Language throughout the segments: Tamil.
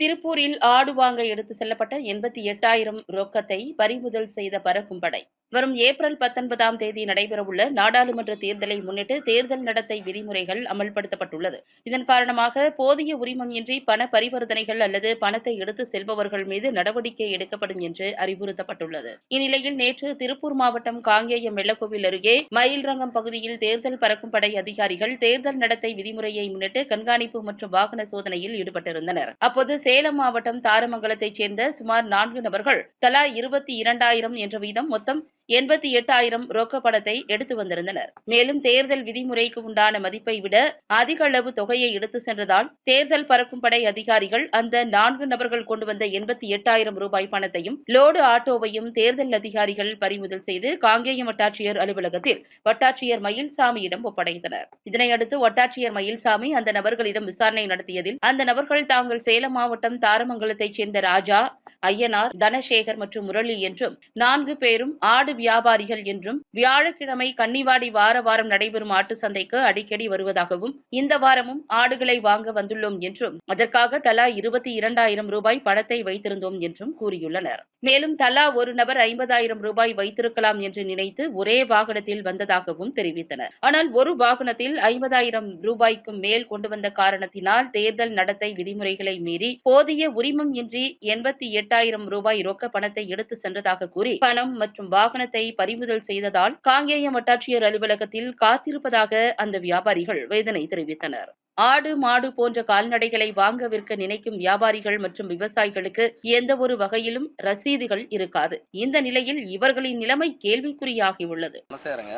திருப்பூரில் ஆடு வாங்க எடுத்து செல்லப்பட்ட எண்பத்தி எட்டாயிரம் ரொக்கத்தை பறிமுதல் செய்த பறக்கும் படை. வரும் ஏப்ரல் பத்தொன்பதாம் தேதி நடைபெறவுள்ள நாடாளுமன்ற தேர்தலை முன்னிட்டு தேர்தல் நடத்தை விதிமுறைகள் அமல்படுத்தப்பட்டுள்ளது. இதன் காரணமாக போதிய உரிமம் இன்றி பண பரிவர்த்தனைகள் அல்லது பணத்தை எடுத்து செல்பவர்கள் மீது நடவடிக்கை எடுக்கப்படும் என்று அறிவுறுத்தப்பட்டுள்ளது. இந்நிலையில் நேற்று திருப்பூர் மாவட்டம் காங்கேயம் வெள்ளக்கோவில் அருகே மயில்ரங்கம் பகுதியில் தேர்தல் பறக்கும் படை அதிகாரிகள் தேர்தல் நடத்தை விதிமுறையை முன்னிட்டு கண்காணிப்பு மற்றும் வாகன சோதனையில் ஈடுபட்டிருந்தனர். அப்போது சேலம் மாவட்டம் தாரமங்கலத்தைச் சேர்ந்த சுமார் நான்கு நபர்கள் தலா இருபத்தி இரண்டாயிரம் என்ற வீதம் மொத்தம் எண்பத்தி எட்டாயிரம் ரொக்க பணத்தை எடுத்து வந்திருந்தனர். மேலும் தேர்தல் விதிமுறைக்கு உண்டான மதிப்பை விட அதிக அளவு தொகையை எடுத்து சென்றதால் தேர்தல் பறக்கும் படை அதிகாரிகள் அந்த நான்கு நபர்கள் கொண்டு வந்த எண்பத்தி எட்டாயிரம் ரூபாய் பணத்தையும் லோடு ஆட்டோவையும் தேர்தல் அதிகாரிகள் பறிமுதல் செய்து காங்கேயம் வட்டாட்சியர் அலுவலகத்தில் வட்டாட்சியர் மயில்சாமியிடம் ஒப்படைத்தனர். இதனையடுத்து வட்டாட்சியர் மயில்சாமி அந்த நபர்களிடம் விசாரணை நடத்தியதில் அந்த நபர்கள் தாங்கள் சேலம் மாவட்டம் தாரமங்கலத்தைச் சேர்ந்த ராஜா ஐயனார் தனசேகர் மற்றும் முரளி என்றும் நான்கு பேரும் ஆடு வியாபாரிகள் என்றும் வியாழக்கிழமை கன்னிவாடி வார வாரம் நடைபெறும் ஆட்டு சந்தைக்கு அடிக்கடி வருவதாகவும் இந்த வாரமும் ஆடுகளை வாங்க வந்துள்ளோம் என்றும் அதற்காக தலா இருபத்தி இரண்டாயிரம் ரூபாய் பணத்தை வைத்திருந்தோம் என்றும் கூறியுள்ளனர். மேலும் தலா ஒரு நபர் ஐம்பதாயிரம் ரூபாய் வைத்திருக்கலாம் என்று நினைத்து ஒரே வாகனத்தில் வந்ததாகவும் தெரிவித்தனர். ஆனால் ஒரு வாகனத்தில் ஐம்பதாயிரம் ரூபாய்க்கும் மேல் கொண்டு வந்த காரணத்தினால் தேர்தல் நடத்தை விதிமுறைகளை மீறி போதிய உரிமம் இன்றி எண்பத்தி எட்டாயிரம் ரூபாய் ரொக்க பணத்தை எடுத்து சென்றதாக கூறி பணம் மற்றும் வாகன வாகனத்தை பறிமுதல் செய்ததால் காங்கேயம் வட்டாட்சியர் அலுவலகத்தில் காத்திருப்பதாக அந்த வியாபாரிகள் வேதனை தெரிவித்தனர். ஆடு மாடு போன்ற கால்நடைகளை வாங்க விற்க நினைக்கும் வியாபாரிகள் மற்றும் விவசாயிகளுக்கு எந்த ஒரு வகையிலும் ரசீதுகள் இருக்காது. இந்த நிலையில் இவர்களின் நிலைமை கேள்விக்குறியாகியுள்ளது. குணசேகரங்க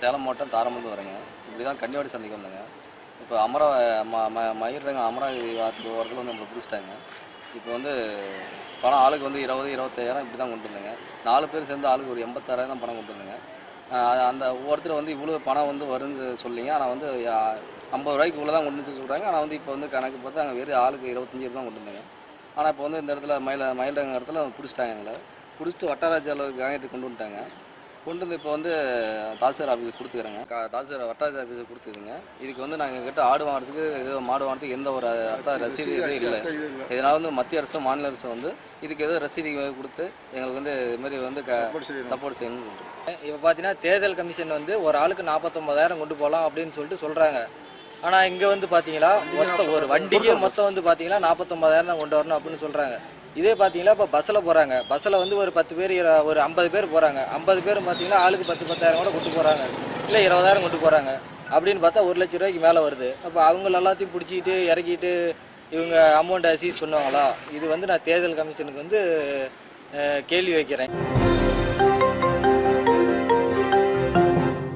சேலம் மாவட்டம் தாரமந்து வரேங்க. இப்படிதான் கன்னிவாடி சந்தைக்கு வந்தேங்க. இப்போ அமரா ம மயிர்தாங்க அமராவதி வாரத்துக்கு ஓரத்தில் வந்து நம்மளை பிடிச்சிட்டாங்க. இப்போ வந்து பணம் ஆளுக்கு வந்து இருபது இருபத்தாயிரம் இப்படி தான் கொண்டு வந்தேங்க நாலு பேர் சேர்ந்து ஆளுக்கு ஒரு எண்பத்தாயிரம் தான் பணம் கொண்டு வந்தேங்க அந்த ஒவ்வொருத்தர் வந்து இவ்வளோ பணம் வந்து வரும்னு சொல்லிங்க. ஆனால் வந்து ஐம்பது ரூபாய்க்கு இவ்வளோ தான் கொண்டு வந்து சொல்கிறாங்க ஆனால் வந்து இப்போ வந்து கணக்கு பார்த்து அங்கே வெறும் ஆளுக்கு இருபத்தஞ்சி தான் கொண்டு வந்தேங்க ஆனால் இப்போ வந்து இந்த இடத்துல மயில மயிலடங்க இடத்துல பிடிச்சிட்டாங்க எங்களை. பிடிச்சிட்டு வட்டாராட்சி அளவுக்கு காயத்துக்கு கொண்டு வந்துட்டாங்க. கொண்டு வந்து இப்போ வந்து தாசில்தார் ஆஃபீஸுக்கு கொடுத்துக்கிறேங்க. கா- தாசில்தார் வட்டாட்சி ஆஃபீஸுக்கு கொடுத்துருங்க இதுக்கு வந்து நாங்கள் கிட்ட ஆடு வாங்குறதுக்கு இது மாடு வாங்குறதுக்கு எந்த ஒரு அர்த்த ரசீது இது இல்லை. இதனால் வந்து மத்திய அரசு மாநில அரசு வந்து இதுக்கு ஏதோ ரசீது கொடுத்து எங்களுக்கு வந்து இது மாதிரி வந்து சப்போர்ட் செய்யணும்னு சொல்றோம். இப்போ பார்த்தீங்கன்னா தேர்தல் கமிஷன் வந்து ஒரு ஆளுக்கு நாற்பத்தொம்பதாயிரம் கொண்டு போகலாம் அப்படின்னு சொல்லிட்டு சொல்கிறாங்க ஆனால் இங்கே வந்து பார்த்தீங்களா மொத்தம் ஒரு வண்டிக்கு மொத்தம் வந்து பார்த்தீங்கன்னா நாற்பத்தொம்பதாயிரம் தான் கொண்டு வரணும் அப்படின்னு சொல்கிறாங்க இதே பார்த்தீங்கன்னா இப்போ பஸ்ஸில் போகிறாங்க பஸ்ஸில் வந்து ஒரு பத்து பேர் ஒரு ஐம்பது பேர் போகிறாங்க ஐம்பது பேர் பார்த்தீங்கன்னா ஆளுக்கு பத்து பத்தாயிரம் கூட கொண்டு போகிறாங்க இல்லை இருபதாயிரம் கொண்டு போகிறாங்க அப்படின்னு பார்த்தா ஒரு லட்ச ரூபாய்க்கு மேலே வருது. அப்போ அவங்க எல்லாத்தையும் பிடிச்சிக்கிட்டு இறக்கிட்டு இவங்க அமௌண்ட்டை சீஸ் பண்ணுவாங்களா? இது வந்து நான் தேர்தல் கமிஷனுக்கு வந்து கேள்வி வைக்கிறேன்.